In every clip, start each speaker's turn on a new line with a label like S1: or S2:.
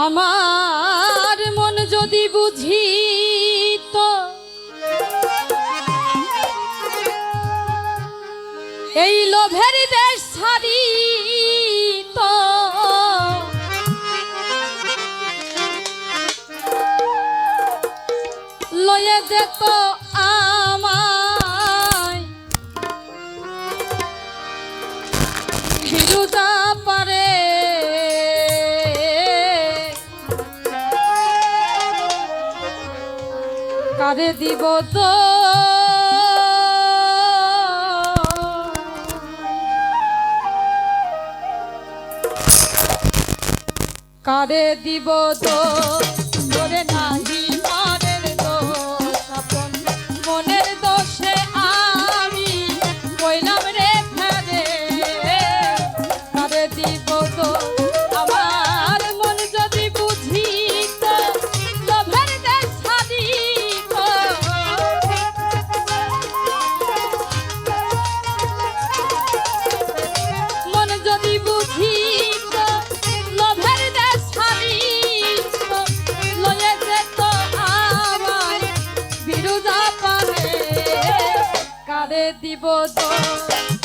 S1: আমার মন যদি বুঝি তো এই লোভের দেশ ছাড়ি তো লয়ে যেত আমায়। ফিরুদা কারে দিব তো। কারে দিব তো? ধরে নাহি। দিব তো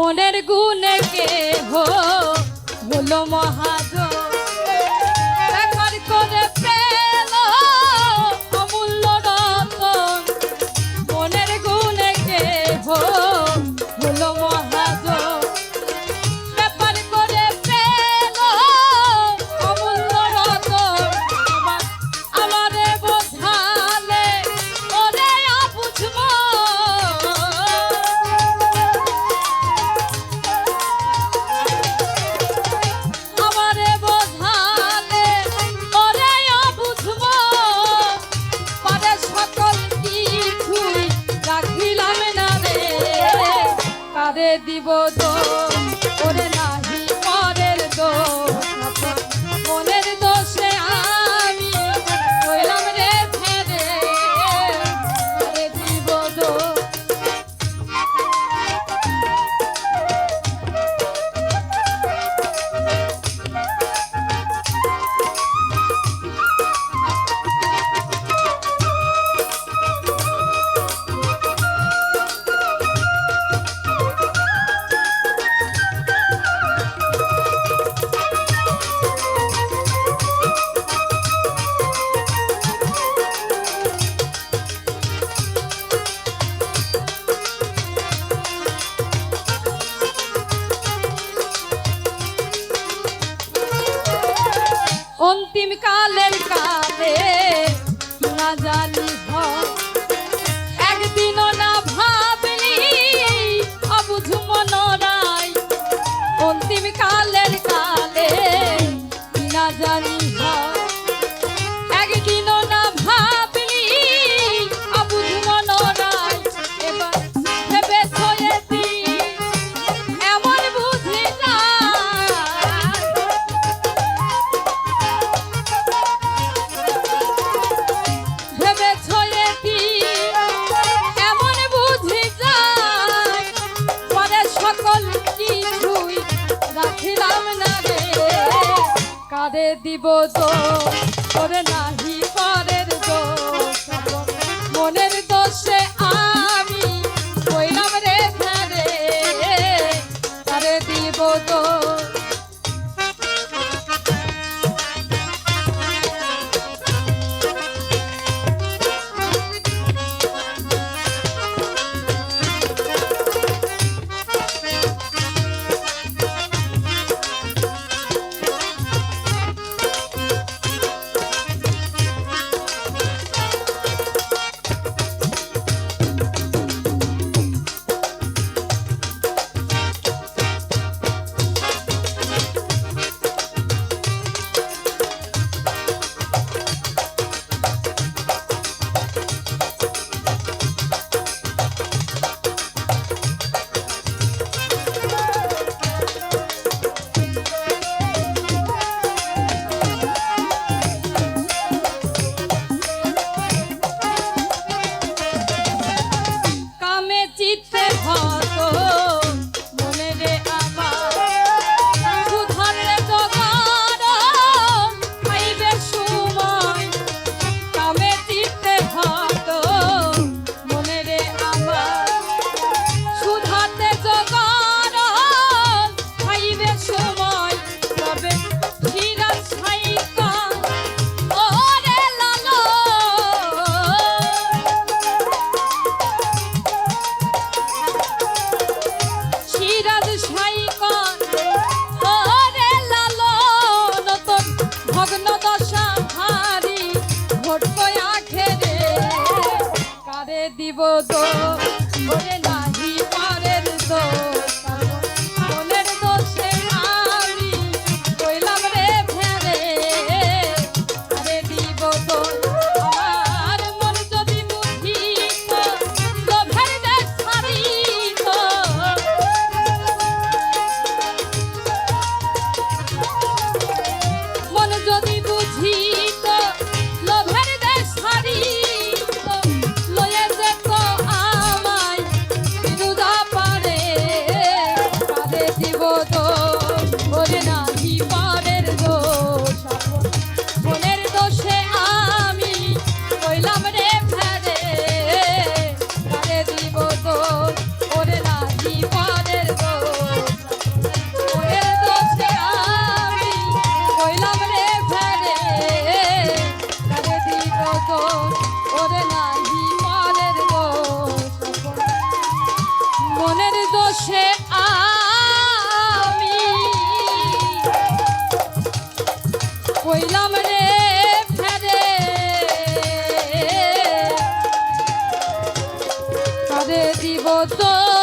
S1: মনের গুণে কে হো? হলো মহাজন। দিব তো ওরে নাহি পরের দোষ। মনের দোষ অন্তিম কালের কালে না জানি ভয় দিব তো করে নাহি চিত্তে হয় ওরে কারে দিব দোষ